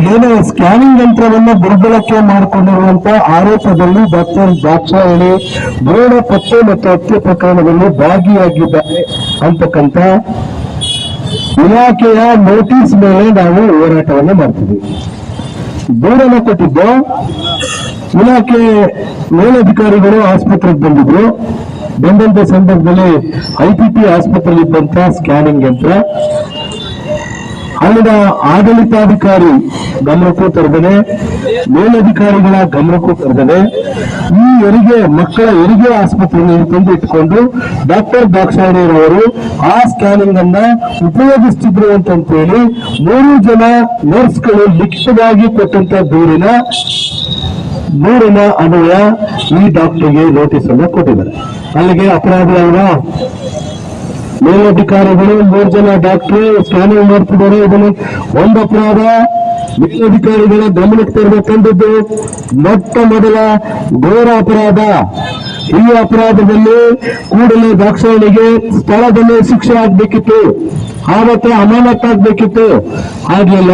ಏನು ಸ್ಕ್ಯಾನಿಂಗ್ ಯಂತ್ರವನ್ನ ದುರ್ಬಳಕೆ ಮಾಡಿಕೊಂಡಿರುವಂತ ಆರೋಪದಲ್ಲಿ ಡಾಕ್ಟರ್ ದಾಕ್ಷಾಯಣಿ ಭ್ರೂಣ ಪತ್ತೆ ಮತ್ತು ಹತ್ಯೆ ಪ್ರಕರಣದಲ್ಲಿ ಭಾಗಿಯಾಗಿದ್ದಾರೆ ಅಂತಕ್ಕಂತ ಇಲಾಖೆಯ ನೋಟಿಸ್ ಮೇಲೆ ನಾವು ಹೋರಾಟವನ್ನು ಮಾಡ್ತೀವಿ. ದೂರನ್ನು ಕೊಟ್ಟಿದ್ದು, ಇಲಾಖೆ ಮೇಲಧಿಕಾರಿಗಳು ಆಸ್ಪತ್ರೆಗೆ ಬಂದಿದ್ರು. ಬಂದಂತ ಸಂದರ್ಭದಲ್ಲಿ ಐಪಿಪಿ ಆಸ್ಪತ್ರೆಯಲ್ಲಿ ಇದ್ದಂತ ಸ್ಕ್ಯಾನಿಂಗ್ ಯಂತ್ರ. ಅಲ್ಲಿನ ಆಡಳಿತಾಧಿಕಾರಿ ಗಮನಕ್ಕೂ ತರದೇ ಮೇಲಧಿಕಾರಿಗಳ ಗಮನಕ್ಕೂ ತರದೇ ಈ ಹೆರಿಗೆ, ಮಕ್ಕಳ ಹೆರಿಗೆ ಆಸ್ಪತ್ರೆಯಲ್ಲಿ ತಂದು ಇಟ್ಕೊಂಡು ಡಾಕ್ಟರ್ ದಾಕ್ಷಾಯಣಿಯವರು ಆ ಸ್ಕ್ಯಾನಿಂಗ್ ಅನ್ನ ಅಂತ ಅಂತಂತೇಳಿ ಮೂರು ಜನ ನರ್ಸ್ಗಳು ಲಿಖಿತವಾಗಿ ಕೊಟ್ಟಂತ ದೂರಿನ ದೂರಿನ ಅನ್ವಯ ಈ ಡಾಕ್ಟರ್ಗೆ ನೋಟಿಸ್ ಅನ್ನ ಕೊಟ್ಟಿದ್ದಾರೆ. ಅಲ್ಲಿಗೆ ಅಪರಾಧ ಮೇಲಧಿಕಾರಿಗಳು, ಮೂರು ಜನ ಡಾಕ್ಟರ್, ಸ್ಕ್ಯಾನಿಂಗ್ ಮಾಡ್ತಿದ್ದಾರೆ. ಇದನ್ನು ಒಂದು ಅಪರಾಧ. ಮೇಲಧಿಕಾರಿಗಳ ಗಮನಕ್ಕೆ ತರಬೇಕಂದಿದ್ದು, ಮೊಟ್ಟ ಮೊದಲ ಘೋರ ಅಪರಾಧ. ಈ ಅಪರಾಧದಲ್ಲಿ ಕೂಡಲೇ ದಾಕ್ಷಾಯಣಿಗೆ ಸ್ಥಳದಲ್ಲಿ ಶಿಕ್ಷೆ ಆಗ್ಬೇಕಿತ್ತು. ಆವತ್ತು ಅಮಾನತ್ತಾಗ್ಬೇಕಿತ್ತು ಆಗ್ಲಿಲ್ಲ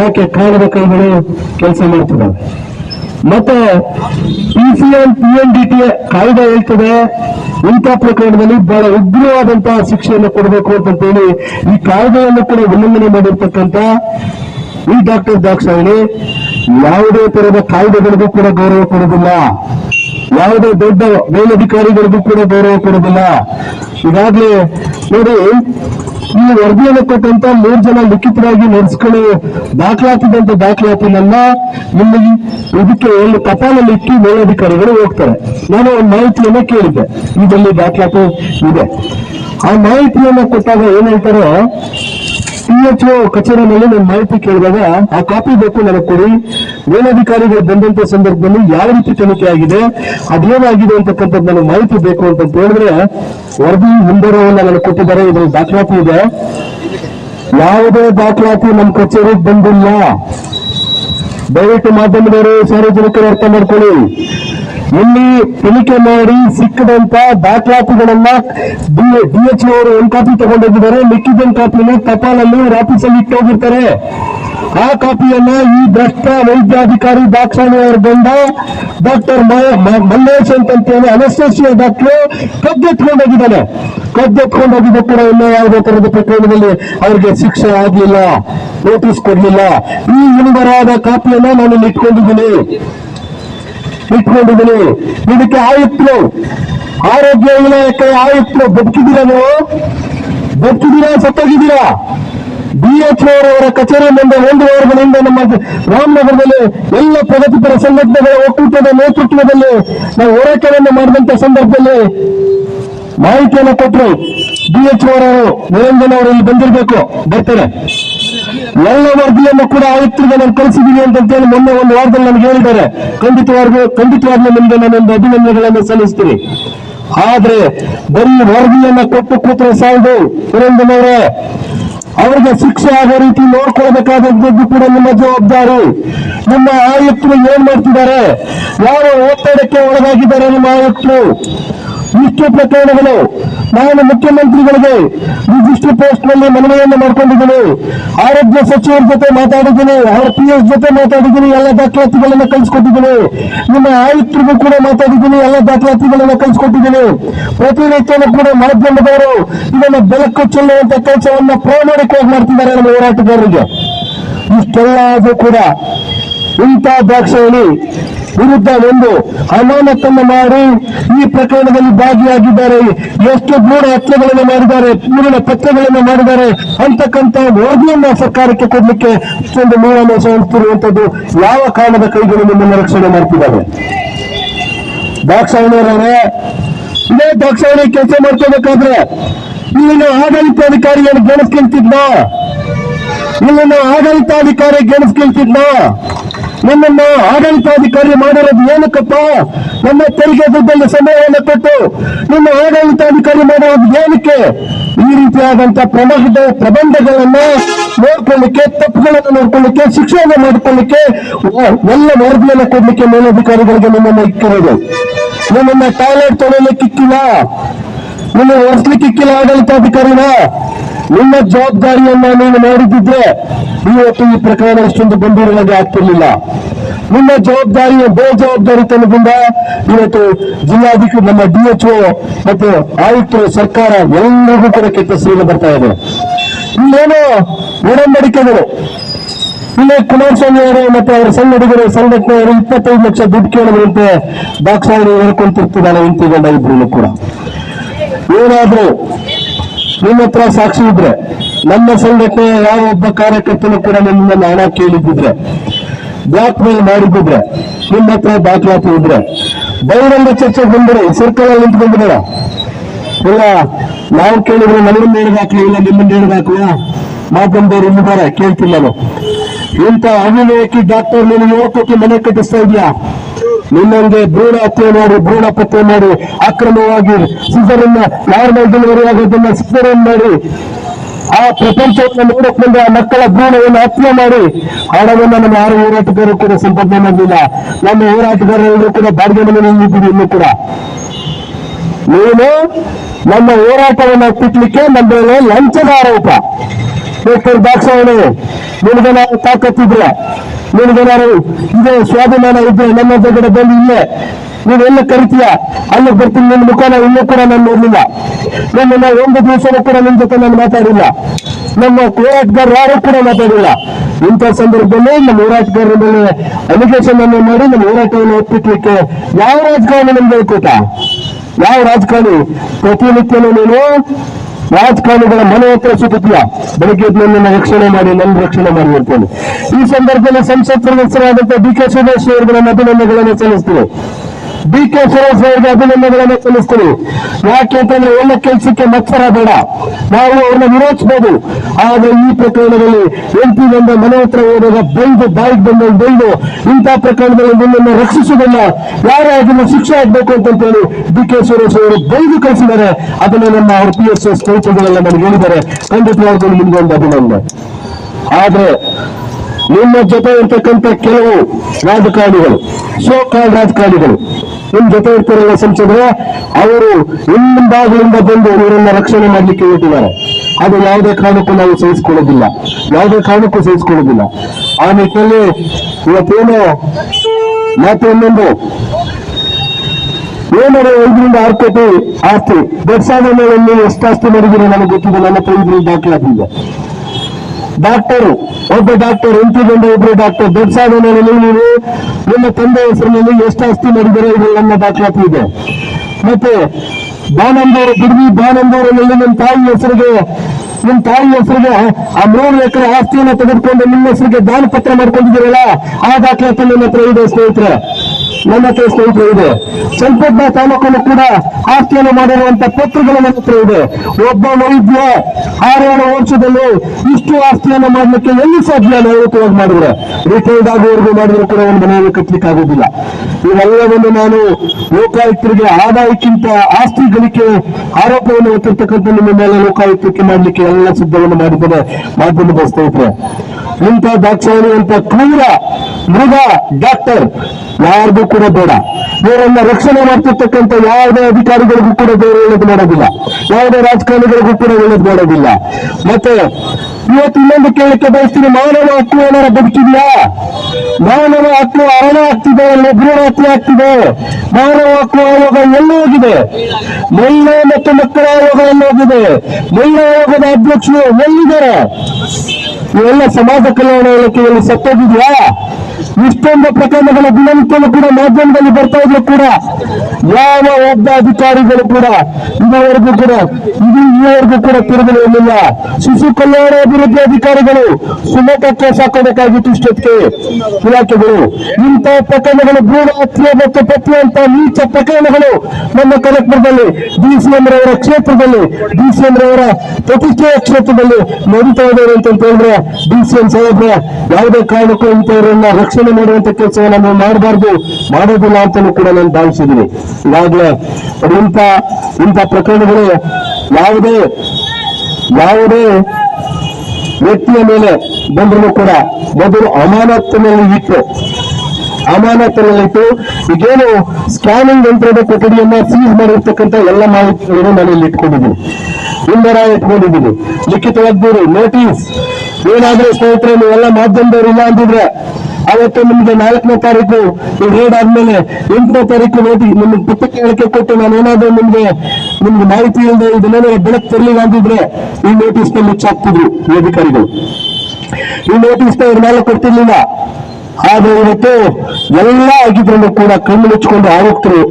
ಯಾಕೆ ಕೈಗಳು ಕೆಲಸ ಮಾಡ್ತಿದ್ದಾವೆ? ಮತ್ತೆ ಪಿ ಸಿ ಡಿ ಟಿ ಕಾಯ್ದೆ ಹೇಳ್ತದೆ. ಇಂಥ ಪ್ರಕರಣದಲ್ಲಿ ಬಹಳ ಉಗ್ರವಾದಂತಹ ಶಿಕ್ಷೆಯನ್ನು ಕೊಡಬೇಕು ಅಂತ ಹೇಳಿ ಈ ಕಾಯ್ದೆಯನ್ನು ಕೂಡ ಉಲ್ಲಂಘನೆ ಮಾಡಿರ್ತಕ್ಕಂಥ ಈ ಡಾಕ್ಟರ್ ದಾಕ್ಷಾಯಣಿ ಯಾವುದೇ ತರಹದ ಕಾಯ್ದೆಗಳಿಗೂ ಕೂಡ ಗೌರವ ಕೊಡೋದಿಲ್ಲ ಯಾವುದೇ ದೊಡ್ಡ ಮೇಲಧಿಕಾರಿಗಳಿಗೂ ಕೂಡ ಗೌರವ ಕೊಡೋದಿಲ್ಲ ಈಗಾಗಲೇ ನೋಡಿ, ಈ ವರದಿಯನ್ನು ಕೊಟ್ಟಂತ ಮೂರು ಜನ ಲಿಖಿತರಾಗಿ ನಡೆಸ್ಕೊಂಡು ದಾಖಲಾತಿದಂತ ದಾಖಲಾತಿನನ್ನ ಇಲ್ಲಿ ಇದಕ್ಕೆ ಒಂದು ಕಪಾಲಲ್ಲಿ ಇಟ್ಟು ಮೇಲಧಿಕಾರಿಗಳು ಹೋಗ್ತಾರೆ. ನಾನು ಒಂದು ಮಾಹಿತಿಯನ್ನ ಕೇಳಿದ್ದೆ. ಇದರಲ್ಲಿ ದಾಖಲಾತಿ ಇದೆ. ಆ ಮಾಹಿತಿಯನ್ನ ಕೊಟ್ಟಾಗ ಏನ್ ಹೇಳ್ತಾರೆ ಪಿ ಎಚ್ ಒ ಮೇಲೆ ನಾನು ಮಾಹಿತಿ ಕೇಳಿದಾಗ ಆ ಕಾಪಿ ಬೇಕು ನನಗೆ ಕೊಡಿ. ಮೇಲಧಿಕಾರಿಗಳು ಬಂದಂತ ಸಂದರ್ಭದಲ್ಲಿ ಯಾವ ರೀತಿ ತನಿಖೆ ಆಗಿದೆ, ಅದೇನಾಗಿದೆ ಅಂತಕ್ಕಂಥದ್ದು ನನಗೆ ಮಾಹಿತಿ ಬೇಕು ಅಂತ ಹೇಳಿದ್ರೆ ವರದಿ ಮುಂಬರುವನ್ನ ನನಗೆ ಕೊಟ್ಟಿದ್ದಾರೆ, ಇದರಲ್ಲಿ ದಾಖಲಾತಿ ಇದೆ. ಯಾವುದೇ ದಾಖಲಾತಿ ನಮ್ಮ ಕಚೇರಿಗೆ ಬಂದಿಲ್ಲ. ದಯವಿಟ್ಟು ಮಾಧ್ಯಮದವರು ಸಾರ್ವಜನಿಕರು ಅರ್ಥ ಮಾಡ್ಕೊಳ್ಳಿ. ಇಲ್ಲಿ ತನಿಖೆ ಮಾಡಿ ಸಿಕ್ಕದಂತ ದಾಖಲಾತಿಗಳನ್ನ ಡಿ ಎಚ್ ಅವರು ಒಂದ್ ಕಾಪಿ ತಗೊಂಡೋಗಿದ್ದಾರೆ. ಮಿಕ್ಕಿದ ಕಾಪಿನ ತಪಾಲಲ್ಲಿ ಅವ್ರ ಆಫೀಸಲ್ಲಿ ಇಟ್ಟು ಹೋಗಿರ್ತಾರೆ ಆ ಕಾಪಿಯನ್ನ ಈ ಭ್ರಷ್ಟ ವೈದ್ಯಾಧಿಕಾರಿ ಅವರು ಬಂದ ಡಾಕ್ಟರ್ ಮಲ್ಲೇಶ್ ಹೇಳಿ ಅನಸ್ತೇಶಿಯ ಡಾಕ್ಟರ್ ಕದ್ದೆತ್ಕೊಂಡೋಗಿದ್ದಾನೆ ಕದ್ದೆತ್ಕೊಂಡೋಗಿದ್ದು ಕೂಡ ಇನ್ನೂ ಯಾವುದೇ ತರದ ಪ್ರಕರಣದಲ್ಲಿ ಅವರಿಗೆ ಶಿಕ್ಷೆ ಆಗ್ಲಿಲ್ಲ ನೋಟಿಸ್ ಕೊಡ್ಲಿಲ್ಲ. ಈ ಇಳುವರಾದ ಕಾಪಿಯನ್ನ ನಾನು ಇಟ್ಕೊಂಡಿದ್ದೀನಿ ಇಟ್ಕೊಂಡಿದ್ದೀನಿ ಇದಕ್ಕೆ ಆಯುಕ್ತರು, ಆರೋಗ್ಯ ಇಲಾಖೆ ಆಯುಕ್ತರು ಬದುಕಿದ್ದೀರಾ ನೀವು? ಬದುಕಿದ್ದೀರಾ ಸತ್ತೋಗಿದ್ದೀರಾ? ಡಿ ಎಚ್ ಅವರ ಕಚೇರಿ ಮುಂದೆ ಒಂದು ವಾರಗಳಿಂದ ನಮ್ಮ ರಾಮನಗರದಲ್ಲಿ ಎಲ್ಲ ಪ್ರಗತಿಪರ ಸಂಘಟನೆಗಳ ಒಕ್ಕೂಟದ ನೇತೃತ್ವದಲ್ಲಿ ನಾವು ಹೋರಾಟವನ್ನು ಮಾಡಿದಂತ ಸಂದರ್ಭದಲ್ಲಿ ಮಾಹಿತಿಯನ್ನು ಕೊಟ್ಟರು ಬಿ ಎಚ್ ಅವರು ನಿರಂಜನ್ ಅವರು ಇಲ್ಲಿ ಬಂದಿರಬೇಕು. ಬರ್ತಾರೆ. ಎಲ್ಲ ವರದಿಯನ್ನು ಕೂಡ ಆಯುಕ್ತರಿಗೆ ನಾನು ಕಳಿಸಿದ್ದೀನಿ ಅಂತೇಳಿ ಮೊನ್ನೆ ಒಂದು ವಾರದಲ್ಲಿ ನನಗೆ ಹೇಳಿದ್ದಾರೆ. ಖಂಡಿತವಾಗ್ಲೂ ಖಂಡಿತವಾಗ್ಲೂ ನಿಮಗೆ ನಾನೊಂದು ಅಭಿನಂದನೆಗಳನ್ನು ಸಲ್ಲಿಸ್ತೀನಿ. ಆದ್ರೆ ಬರೀ ವರದಿಯನ್ನ ಕೊಟ್ಟು ಕೂತ್ರೆ ಸಾಲದು. ನಿರಂಜನ್ ಅವರೇ ಅವರಿಗೆ ಶಿಕ್ಷೆ ಆಗೋ ರೀತಿ ನೋಡ್ಕೊಳ್ಬೇಕಾದದ್ದು ಕೂಡ ನಿಮ್ಮ ಜವಾಬ್ದಾರಿ. ನಿಮ್ಮ ಆಯುಕ್ತರು ಏನ್ ಮಾಡ್ತಿದ್ದಾರೆ? ಯಾವ ಒತ್ತಡಕ್ಕೆ ಒಳಗಾಗಿದ್ದಾರೆ ನಿಮ್ಮ ಆಯುಕ್ತರು. ಇಷ್ಟು ಪ್ರಕರಣಗಳು. ನಾನು ಮುಖ್ಯಮಂತ್ರಿಗಳಿಗೆ ರಿಜಿಸ್ಟರ್ ಪೋಸ್ಟ್ನಲ್ಲಿ ಮನವಿಯನ್ನು ಮಾಡಿಕೊಂಡಿದ್ದೀನಿ. ಆರೋಗ್ಯ ಸಚಿವರ ಜೊತೆ ಮಾತಾಡಿದ್ದೀನಿ ಅವರ ಪಿ ಎಸ್ ಜೊತೆ ಮಾತಾಡಿದ್ದೀನಿ, ಎಲ್ಲ ದಾಖಲಾತಿಗಳನ್ನ ಕಳಿಸ್ಕೊಟ್ಟಿದ್ದೀನಿ. ನಿಮ್ಮ ಆಯುಕ್ತರಿಗೂ ಕೂಡ ಮಾತಾಡಿದ್ದೀನಿ, ಎಲ್ಲ ದಾಖಲಾತಿಗಳನ್ನ ಕಳಿಸ್ಕೊಟ್ಟಿದ್ದೀನಿ. ಪ್ರತಿನಿತ್ಯನೂ ಕೂಡ ಮಾಧ್ಯಮದವರು ಇದನ್ನ ಬೆಳಕು ಚೆಲ್ಲುವಂತ ಕೆಲಸವನ್ನ ಪ್ರಾಮಾಣಿಕವಾಗಿ ಮಾಡ್ತಿದ್ದಾರೆ ನಮ್ಮ ಹೋರಾಟಗಾರರಿಗೆ. ಇಷ್ಟೆಲ್ಲ ಆದ್ರೂ ಕೂಡ ಇಂಥ ದಾಕ್ಷಾಯಣಿ ವಿರುದ್ಧ ಒಂದು ಅಮಾನತನ್ನು ಮಾಡಿ ಈ ಪ್ರಕರಣದಲ್ಲಿ ಭಾಗಿಯಾಗಿದ್ದಾರೆ. ಎಷ್ಟು ದೂರ ಹತ್ಯೆಗಳನ್ನು ಮಾಡಿದ್ದಾರೆ ಮೂರಿನ ಪತ್ರಗಳನ್ನು ಮಾಡಿದ್ದಾರೆ ಅಂತಕ್ಕಂಥ ವರದಿಯನ್ನ ಸರ್ಕಾರಕ್ಕೆ ಕೊಡ್ಲಿಕ್ಕೆ ಇಷ್ಟೊಂದು ಮೂಢನೋಸ ಹೊಂದ್ತಿರುವಂತದ್ದು ಯಾವ ಕಾರಣದ ಕೈಗಳು ನಿಮ್ಮನ್ನು ರಕ್ಷಣೆ ಮಾಡ್ತಿದ್ದಾರೆ ದಾಕ್ಷಾಯಣಿಯವರೇ ಇದೇ ದಾಕ್ಷಾಯಣಿ ಕೆಲಸ ಮಾಡ್ಕೋಬೇಕಾದ್ರೆ ಇಲ್ಲಿನ ಆಡಳಿತಾಧಿಕಾರಿಯನ್ನು ಗೆಣಸ್ಕೊಂತಿದ್ನ? ಇಲ್ಲಿನ ಆಡಳಿತಾಧಿಕಾರಿ ಗೆಣಸ್ಕೊಳ್ತಿದ್ನ ನಿಮ್ಮನ್ನ ಆಡಳಿತಾಧಿಕಾರಿ ಮಾಡಿರೋದು ಏನಕ್ಕಪ್ಪ? ನಮ್ಮ ತೆರಿಗೆ ದುಡ್ಡಲ್ಲಿ ಸಮಯವನ್ನು ಕೊಟ್ಟು ನಿಮ್ಮ ಆಡಳಿತಾಧಿಕಾರಿ ಮಾಡೋದು ಏನಕ್ಕೆ? ಈ ರೀತಿಯಾದಂತ ಪ್ರಬಂಧ, ಪ್ರಬಂಧಗಳನ್ನ ನೋಡ್ಕೊಳ್ಳಿಕ್ಕೆ, ತಪ್ಪುಗಳನ್ನು ನೋಡ್ಕೊಳ್ಳಿಕ್ಕೆ ಶಿಕ್ಷಣ ಮಾಡಿಕೊಳ್ಳಿಕ್ಕೆ ಎಲ್ಲ ವರದಿಯನ್ನು ಕೊಡ್ಲಿಕ್ಕೆ ಮೇಲಧಿಕಾರಿಗಳಿಗೆ ನಿಮ್ಮನ್ನ ಇಕ್ಕಿರೋದು. ನಿಮ್ಮನ್ನ ಟಾಯ್ಲೆಟ್ ತೊಗೊಳ್ಲಿಕ್ಕೆ ಇಕ್ಕಿಲ್ಲ ನಿಮ್ಮನ್ನು ಒರೆಸ್ಲಿಕ್ಕೆ ಇಕ್ಕಿಲ್ಲ ಆಡಳಿತಾಧಿಕಾರಿನ. ನಿಮ್ಮ ಜವಾಬ್ದಾರಿಯನ್ನ ನೀನು ಮಾಡಿದ್ದಿದ್ರೆ ಇವತ್ತು ಈ ಪ್ರಕರಣ ಇಷ್ಟೊಂದು ಗಂಭೀರವಾಗಿ ಆಗ್ತಿರ್ಲಿಲ್ಲ. ನಿಮ್ಮ ಜವಾಬ್ದಾರಿಯ ಬೇಜವಾಬ್ದಾರಿತನದಿಂದ ಇವತ್ತು ಜಿಲ್ಲಾಧಿಕಾರಿ, ನಮ್ಮ ಡಿಎಚ್ಒ ಮತ್ತು ಆಯುಕ್ತರು ಸರ್ಕಾರ ಎಲ್ಲರಿಗೂ ಕೂಡ ಕೆಟ್ಟ ಹೆಸರಿನ ಬರ್ತಾ ಇದೆ. ಇಲ್ಲೇನೋ ಒಡಂಬಡಿಕೆಗಳು. ಇಲ್ಲೇ ಕುಮಾರಸ್ವಾಮಿ ಅವರು ಮತ್ತೆ ಅವರ ಸಂಘಟಕರು ಸಂಘಟನೆಯವರು ಇಪ್ಪತ್ತೈದು ಲಕ್ಷ ದುಡ್ಡು ಕೇಳುವಂತೆ ದಾಕ್ಷಾಯಣಿ ಹೇಳ್ಕೊಂತಿರ್ತಿದ್ದಾನೆ ಇಂತಿಗಂಡ ಇಬ್ರು ಕೂಡ. ಏನಾದ್ರೂ ನಿಮ್ಮ ಸಾಕ್ಷಿ ಇದ್ರೆ, ನಮ್ಮ ಸಂಘಟನೆಯ ಯಾವ ಒಬ್ಬ ಕಾರ್ಯಕರ್ತನು ಕೂಡ ನಿಮ್ಮನ್ನ ಹಣ ಕೇಳಿದ್ದಿದ್ರೆ, ಬ್ಲಾಕ್ ಮೇಲ್ ಮಾಡಿದ್ದಿದ್ರೆ, ನಿಮ್ಮ ಹತ್ರ ದಾಖಲಾತಿ ಇದ್ರೆ, ಬಹಿರಂಗ ಚರ್ಚೆ ಬಂದ್ರೆ ಸರ್ಕಲ್ ಅಲ್ಲಿ ನಿಂತ್ಕೊಂಡ್ಬಿಡೋಣ. ಇಲ್ಲ, ನಾವು ಕೇಳಿದ್ರೆ ನಮ್ಮನ್ನ ಹೇಳಬೇಕು, ಇಲ್ಲ ನಿಮ್ಮನ್ನ ಹೇಳಿದಾಕ್ಲ ಮಾಧ್ಯಮದವ್ರು ಇಲ್ಲಿದ್ದಾರೆ ಕೇಳ್ತಿಲ್ಲ ನಾನು. ಇಂಥ ಅವಿವೇಕಿ ಡಾಕ್ಟರ್ ನೀನು ಯುವಕಕ್ಕೆ ಮನೆ ಕಟ್ಟಿಸ್ತಾ ಇದೆಯಾ? ನಿನ್ನಂಗೆ ಭ್ರೂಣ ಹತ್ಯೆ ಮಾಡಿ, ಭ್ರೂಣ ಪತ್ತೆ ಮಾಡಿ, ಅಕ್ರಮವಾಗಿ ಸಿಸರನ್ನ ನಾರ್ಮಲ್ ಡೆಲಿವರಿ ಆಗೋದನ್ನ ಸಿಸರನ್ ಮಾಡಿ? ಆ ಪ್ರಪಂಚವನ್ನು ನೋಡಕ್ ಮುಂದೆ ಆ ಮಕ್ಕಳ ಭ್ರೂಣವನ್ನು ಹತ್ಯೆ ಮಾಡಿ. ಹಣವನ್ನು ನಮ್ಮ ಯಾರು ಹೋರಾಟಗಾರರು ಕೂಡ ಸಂಪಾದನೆ ಮಾಡಲಿಲ್ಲ. ನಮ್ಮ ಹೋರಾಟಗಾರರು ಕೂಡ ಬಾಡಿಗೆ ಮನೆ ನಿಂತಿದ್ದೀವಿ ಇನ್ನು ಕೂಡ. ನೀನು ನಮ್ಮ ಹೋರಾಟವನ್ನು ಕಿಟ್ಲಿಕ್ಕೆ ನಮ್ಮ ಮೇಲೆ ಲಂಚದ ಆರೋಪ. ಡಾಕ್ಟರ್ ದಾಕ್ಷಾಯಣಿ ನಿನಗೇನಾದ್ರು ತಾಕತ್ತಿದ್ರೆ? ನಿನಗೇನಾದ್ರು ಇದೇ ಸ್ವಾಭಿಮಾನ ಇದ್ರೆ ನಮ್ಮ ಜಗಡ ಬಂದು ಇಲ್ಲೇ ನೀವೆಲ್ಲ ಕರಿತೀಯ? ಅಲ್ಲಿ ಬರ್ತೀನಿ ನಿನ್ನ ಮುಖನ ಇನ್ನೂ ಕೂಡ ನಾನು ನೋಡ್ಲಿಲ್ಲ. ನಿನ್ನ ಒಂದು ದಿವಸನೂ ಕೂಡ ನಿನ್ನ ಜೊತೆ ನಾನು ಮಾತಾಡಿಲ್ಲ. ನಮ್ಮ ಹೋರಾಟಗಾರರು ಯಾರು ಕೂಡ ಮಾತಾಡಿಲ್ಲ. ಇಂಥ ಸಂದರ್ಭದಲ್ಲಿ ನಮ್ಮ ಹೋರಾಟಗಾರರ ಮೇಲೆ ಅಲಿಗೇಷನ್ ಅನ್ನು ಮಾಡಿ ನಮ್ಮ ಹೋರಾಟವನ್ನು ಒಪ್ಪಿಟ್ಲಿಕ್ಕೆ ಯಾವ ರಾಜಕಾರಣ ನಮ್ಗೆ ಕೂಟ ಯಾವ ರಾಜಕಾರಣಿ? ಪ್ರತಿನಿತ್ಯನೂ ನೀನು ರಾಜಕಾರಣಿಗಳ ಮನೆ ಹತ್ರ ಸುತ್ತೀಯ ಬೆಳಗ್ಗೆ ನನ್ನನ್ನ ರಕ್ಷಣೆ ಮಾಡಿ, ನನ್ನ ರಕ್ಷಣೆ ಮಾಡಿ ಅಂತೇಳಿ ಈ ಸಂದರ್ಭದಲ್ಲಿ ಸಂಸತ್ ಸದಸ್ಯರಾದಂತಹ ಡಿ ಕೆ ಸುರೇಶ್ ಅವರುಗಳನ್ನು ನನ್ನ ಅಭಿನಂದನೆಗಳನ್ನು ಸಲ್ಲಿಸ್ತೀನಿ ಡಿ ಕೆ ಸುರೇಶ್ ಅವರಿಗೆ ಅಭಿನಂದನೆಗಳನ್ನು ಯಾಕೆ ಅಂತಂದ್ರೆ ಒಳ್ಳೆ ಕೆಲಸಕ್ಕೆ ಮತ್ಸರ ಬೇಡ. ನಾವು ಅವ್ರನ್ನ ವಿರೋಧಿಸಬಹುದು ಆದ್ರೆ ಈ ಪ್ರಕರಣದಲ್ಲಿ ಎಂಪಿ ಬಂದ ಮನೆ ಹತ್ರ ಹೋದಾಗ ಬೈದು ಬಾಯಿಗೆ ಬಂದ ಬೈದು ಇಂತಹ ಪ್ರಕರಣದಲ್ಲಿ ನಿನ್ನನ್ನು ರಕ್ಷಿಸುವುದಿಲ್ಲ ಯಾರೇ ಅದನ್ನು ಶಿಕ್ಷೆ ಆಗ್ಬೇಕು ಅಂತ ಹೇಳಿ ಡಿ ಕೆ ಸುರೇಶ್ ಅವರು ಬೈದು ಕಳಿಸಿದ್ದಾರೆ. ಅದನ್ನ ನಮ್ಮ ಅವ್ರ ಪಿ ಎಸ್ ಎಸ್ ಕೌಚಗಳೆಲ್ಲ ನನಗೆ ಹೇಳಿದ್ದಾರೆ. ಖಂಡಿತವಾಗ್ಲೂ ನಿಮ್ಗೆ ಒಂದು ಅಭಿನಂದನೆ. ಆದ್ರೆ ನಿಮ್ಮ ಜೊತೆ ಇರ್ತಕ್ಕಂಥ ಕೆಲವು ರಾಜಕಾರಣಿಗಳು ಸೋಕಾಲ್ ರಾಜಕಾರಣಿಗಳು ನಿಮ್ ಜೊತೆ ಇರ್ತಾರಲ್ಲ ಸಂಸದರು, ಅವರು ಹಿಂಬಾಗಿಲಿಂದ ಬಂದು ಇವರನ್ನ ರಕ್ಷಣೆ ಮಾಡ್ಲಿಕ್ಕೆ ಹೊರಟಿದ್ದಾರೆ ಅದು ಯಾವುದೇ ಕಾರಣಕ್ಕೂ ನಾವು ಸಹಿಸಿಕೊಳ್ಳೋದಿಲ್ಲ. ಯಾವುದೇ ಕಾರಣಕ್ಕೂ ಸಹಿಸಿಕೊಳ್ಳೋದಿಲ್ಲ. ಆ ನಿಟ್ಟಿನಲ್ಲಿ ಇವತ್ತೇನು ಮತ್ತೆ ಇನ್ನೊಂದು. ಏನಾದ್ರು ಐದರಿಂದ ಆರು ಕೋಟಿ ಆಸ್ತಿ ದೊಡ್ಡ ನೀವು ಎಷ್ಟು ಆಸ್ತಿ ಮಾಡಿದ್ರೆ ನನಗೆ ಗೊತ್ತಿದೆ ನನ್ನ ಹತ್ರ ದಾಖಲಾತಿದೆ. ಡಾಕ್ಟರ್, ಒಬ್ಬ ಡಾಕ್ಟರ್ ಎಂಟಿಗೊಂಡ ಒಬ್ಬರು ಡಾಕ್ಟರ್. ದೊಡ್ಡ ಸಾಧನೆಯಲ್ಲಿ ನೀವು ನಿಮ್ಮ ತಂದೆ ಹೆಸರಿನಲ್ಲಿ ಎಷ್ಟು ಆಸ್ತಿ ಮಾಡಿದರೆ ಇದು ನನ್ನ ದಾಖಲಾತಿ ಇದೆ. ಮತ್ತೆ ಬಾನಂದೂರು ಬಿಡ್ವಿ ಬಾನಂದೂರಿನಲ್ಲಿ ನಿಮ್ಮ ತಾಯಿ ಹೆಸರಿಗೆ, ನಿಮ್ಮ ತಾಯಿ ಹೆಸರಿಗೆ ಆ ಮೂರು ಎಕರೆ ಆಸ್ತಿಯನ್ನು ತೆಗೆದುಕೊಂಡು ನಿಮ್ಮ ಹೆಸರಿಗೆ ದಾನ ಪತ್ರ ಮಾಡ್ಕೊಂಡಿದ್ದೀರಲ್ಲ, ಆ ದಾಖಲಾತಿ ನಿಮ್ಮ ಹತ್ರ ಇದೆ, ಸ್ನೇಹಿತರೆ. ನನ್ನ ಹತ್ರ ಸ್ನೇಹಿತರು ಇದೆ. ಚನ್ನಪಟ್ಟಣ ತಾಲೂಕಲ್ಲೂ ಕೂಡ ಆಸ್ತಿಯನ್ನು ಮಾಡಿರುವಂತ ಪತ್ರಗಳು ನನ್ನ ಹತ್ರ ಇದೆ. ಒಬ್ಬ ವೈದ್ಯ ಆರೇಳು ವರ್ಷದಲ್ಲಿ ಇಷ್ಟು ಆಸ್ತಿಯನ್ನು ಮಾಡ್ಲಿಕ್ಕೆ ಎಲ್ಲಿ ಸಾಧ್ಯ ನೈಋತ್ಯವಾಗಿ ಮಾಡಿದ್ರೆ. ರಿಟೈರ್ಡ್ ಆಗುವವರೆಗೂ ಮಾಡಿದ್ರು ಕೂಡ ಒಂದು ಮನೆಯನ್ನು ಕಟ್ಟಲಿಕ್ಕೆ ಆಗುದಿಲ್ಲ. ಇವೆಲ್ಲವನ್ನು ನಾನು ಲೋಕಾಯುಕ್ತರಿಗೆ ಆದಾಯಕ್ಕಿಂತ ಆಸ್ತಿ ಗಳಿಕೆ ಆರೋಪವನ್ನು ಹೊತ್ತಿರ್ತಕ್ಕಂಥ ನಿಮ್ಮ ಮೇಲೆ ಲೋಕಾಯುಕ್ತಕ್ಕೆ ಮಾಡಲಿಕ್ಕೆ ಎಲ್ಲ ಸಿದ್ಧವನ್ನು ಮಾಡಿದ್ದಾರೆ ಮಾಧ್ಯಮದ ಸ್ನೇಹಿತರೆ ಇಂಥ ದಾಕ್ಷಾಯಣಿ ಅಂತ ಕ್ರೂರ ಮೃಗ ಡಾಕ್ಟರ್ ಯಾರಿಗೂ ಕೂಡ ಬೇಡ. ಇವರನ್ನ ರಕ್ಷಣೆ ಮಾಡ್ತಿರ್ತಕ್ಕಂಥ ಯಾವುದೇ ಅಧಿಕಾರಿಗಳಿಗೂ ಕೂಡ ಬೇರೆ ಒಳ್ಳೇದು ಮಾಡೋದಿಲ್ಲ. ಯಾವುದೇ ರಾಜಕಾರಣಿಗಳಿಗೂ ಕೂಡ ಒಳ್ಳೇದು ಮಾಡೋದಿಲ್ಲ. ಮತ್ತೆ ಇವತ್ತು ಇನ್ನೊಂದು ಕೇಳಕ್ಕೆ ಬಯಸ್ತೀನಿ, ಮಾನವ ಹಕ್ಕು ಏನಾರ ಬದುಕಿದ್ಯಾ? ಮಾನವ ಹಕ್ಕು ಅರಣ ಆಗ್ತಿದೆ ಭ್ರೂಣ ಹತ್ಯೆ ಆಗ್ತಿದೆ. ಮಾನವ ಹಕ್ಕು ಆಯೋಗ ಎಲ್ಲಿ ಹೋಗಿದೆ. ಮಹಿಳೆ ಮತ್ತು ಮಕ್ಕಳ ಆಯೋಗ ಎಲ್ಲಿ ಹೋಗಿದೆ. ಮಹಿಳಾ ಆಯೋಗದ ಅಧ್ಯಕ್ಷರು ಎಲ್ಲಿದ್ದಾರೆ? ಇವೆಲ್ಲ ಸಮಾಜ ಕಲ್ಯಾಣ ಇಲಾಖೆಯಲ್ಲಿ ಸತ್ತೋಗಿದ್ಯಾ? ಇಷ್ಟೊಂದು ಪ್ರಕರಣಗಳ ದಿನನಿತ್ಯನೂ ಕೂಡ ಮಾಧ್ಯಮದಲ್ಲಿ ಬರ್ತಾ ಇದ್ರು ಕೂಡ ಯಾವ ಒಬ್ಬ ಅಧಿಕಾರಿಗಳು ಕೂಡ ಇದುವರೆಗೂ ಕೂಡ ಇದು ಈವರೆಗೂ ಕೂಡ ತಿರುಗಲು ಇರಲಿಲ್ಲ ಶಿಶು ಕಲ್ಯಾಣ ಅಭಿವೃದ್ಧಿ ಅಧಿಕಾರಿಗಳು ಸುಮತಕ್ಕೆ ಸಾಕೋಬೇಕಾಗಿತ್ತು ಇಷ್ಟೊತ್ತಿಗೆ ಇಲಾಖೆಗಳು. ಇಂತಹ ಪ್ರಕರಣಗಳು ಭ್ರೂಣ ಹತ್ಯೆ ಮತ್ತು ಅಂತ ನೀಚ ಪ್ರಕರಣಗಳು ನಮ್ಮ ಕಲೆಕ್ಟರ್ದಲ್ಲಿ ಡಿ ಸಿ ರವರ ಕ್ಷೇತ್ರದಲ್ಲಿ, ಡಿ ಸಿ ಎಂ ರವರ ಪ್ರತಿಷ್ಠೆಯ ಕ್ಷೇತ್ರದಲ್ಲಿ ನಡೀತಾ ಇದ್ದಾರೆ ಅಂತ ಹೇಳಿದ್ರೆ ಡಿ ಸಿ ಯಾವುದೇ ಕಾರಣಕ್ಕೂ ಇಂಥವರನ್ನ ರಕ್ಷಣೆ ಮಾಡುವಂತ ಕೆಲಸವನ್ನು ನಾವು ಮಾಡಬಾರ್ದು, ಮಾಡೋದಿಲ್ಲ ಅಂತಲೂ ಕೂಡ ನಾನು ಭಾವಿಸಿದ್ದೀನಿ. ಈಗಾಗಲೇ ಇಂಥ ಇಂಥ ಪ್ರಕರಣಗಳು ಯಾವುದೇ ಯಾವುದೇ ವ್ಯಕ್ತಿಯ ಮೇಲೆ ಬಂದರೂ ಕೂಡ ಮೊದಲು ಅಮಾನತ್ತಿನಲ್ಲಿ ಇಟ್ಟು ಅಮಾನತ್ತಿನಲ್ಲಿಟ್ಟು ಈಗೇನು ಸ್ಕ್ಯಾನಿಂಗ್ ಯಂತ್ರದ ಕೊಠಡಿಯನ್ನ ಸೀಸ್ ಮಾಡಿರ್ತಕ್ಕಂಥ ಎಲ್ಲ ಮಾಹಿತಿಗಳನ್ನು ನಾನು ಇಲ್ಲಿ ಇಟ್ಕೊಂಡಿದ್ದೀನಿ ಇಂದರ ಇಟ್ಕೊಂಡಿದ್ದೀನಿ. ಲಿಖಿತವಾಗಿ ನೋಟಿಸ್. ಏನಾದ್ರೂ ಸ್ನೇಹಿತರೆ, ನೀವೆಲ್ಲ ಮಾಧ್ಯಮದವ್ರು ಇಲ್ಲ ಅಂದಿದ್ರೆ ಅವತ್ತು ನಿಮ್ಗೆ ನಾಲ್ಕನೇ ತಾರೀಕು ರೇಡ್ ಆದ್ಮೇಲೆ ಎಂಟನೇ ತಾರೀಕು ನೋಡಿ ನಿಮ್ಗೆ ಪುಸ್ತಕ ಹೇಳಿಕೆ ಕೊಟ್ಟು ನಾನು ಏನಾದ್ರೂ ನಿಮ್ಗೆ ನಿಮ್ಗೆ ಮಾಹಿತಿ ಇಲ್ಲದೆ ಇದನ್ನೇ ಬೆಳಕು ತರಲಿಲ್ಲ ಅಂದಿದ್ರೆ ಈ ನೋಟಿಸ್ನ ಮುಚ್ಚಾಕ್ತಿದ್ರು ಅಧಿಕಾರಿಗಳು ಈ ನೋಟಿಸ್ನ ಮೇಲೆ ಕೊಡ್ತಿರ್ಲಿಲ್ಲ. ಆದ್ರೆ ಇವತ್ತು ಎಲ್ಲ ಆಗಿದ್ರು ಕೂಡ ಕಣ್ಣು ಮುಚ್ಚಿಕೊಂಡು ಆರೋಗ್ತರು.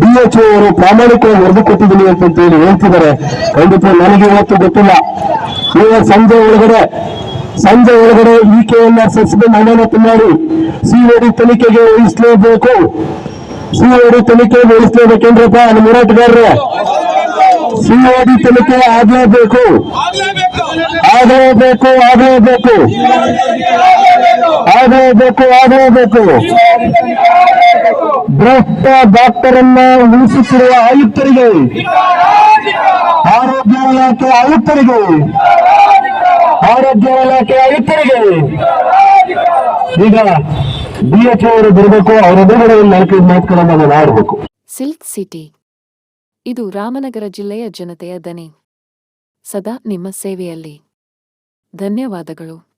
ಡಿ ಎಚ್ ಅವರು ಪ್ರಾಮಾಣಿಕವಾಗಿ ವರದಿ ಕೊಟ್ಟಿದ್ದೀನಿ ಅಂತ ಹೇಳಿ ಹೇಳ್ತಿದ್ದಾರೆ. ಖಂಡಿತ ನನಗೆ ಇವತ್ತು ಗೊತ್ತಿಲ್ಲ. ಇವತ್ತು ಸಂಜೆ ಒಳಗಡೆ ಸಂಜೆ ಒಳಗಡೆ ಈಕೆಯನ್ನ ಸಸ್ಪೆಂಡ್ ಅಮಾನತು ಮಾಡಿ ಸಿಒಡಿ ತನಿಖೆಗೆ ವಹಿಸಲೇಬೇಕು. ಸಿಒಡಿ ತನಿಖೆಗೆ ವಹಿಸಲೇಬೇಕೇನ್ರಪ್ಪ ನಮ್ಮ ಹೋರಾಟಗಾರರು. ಸಿಒಡಿ ತನಿಖೆ ಆಗಲೇಬೇಕು. ಆಗಲೇಬೇಕು. ಆಗಲೇಬೇಕು ಆಗಲೇಬೇಕು. ಆಗಲೇಬೇಕು ಭ್ರಷ್ಟ ಡಾಕ್ಟರ್ ಅನ್ನ ಉಳಿಸುತ್ತಿರುವ ಆಯುಕ್ತರಿಗೆ ಆರೋಗ್ಯ ಇಲಾಖೆ ಆಯುಕ್ತರಿಗೆ ಆರೋಗ್ಯ ಇಲಾಖೆ ಆಯುಕ್ತರಿಗೆ ಈಗ ಡಿಎಚ್ಒ ಅವರು ಬರಬೇಕು ಅವರ ಎದುರುಗಡೆ ನಾಲ್ಕೈದು ಮಾತುಗಳನ್ನು ನಾನು ಆಡಬೇಕು. Silk city. ಇದು ರಾಮನಗರ ಜಿಲ್ಲೆಯ ಜನತೆಯ ದನಿ. ಸದಾ ನಿಮ್ಮ ಸೇವೆಯಲ್ಲಿ. ಧನ್ಯವಾದಗಳು.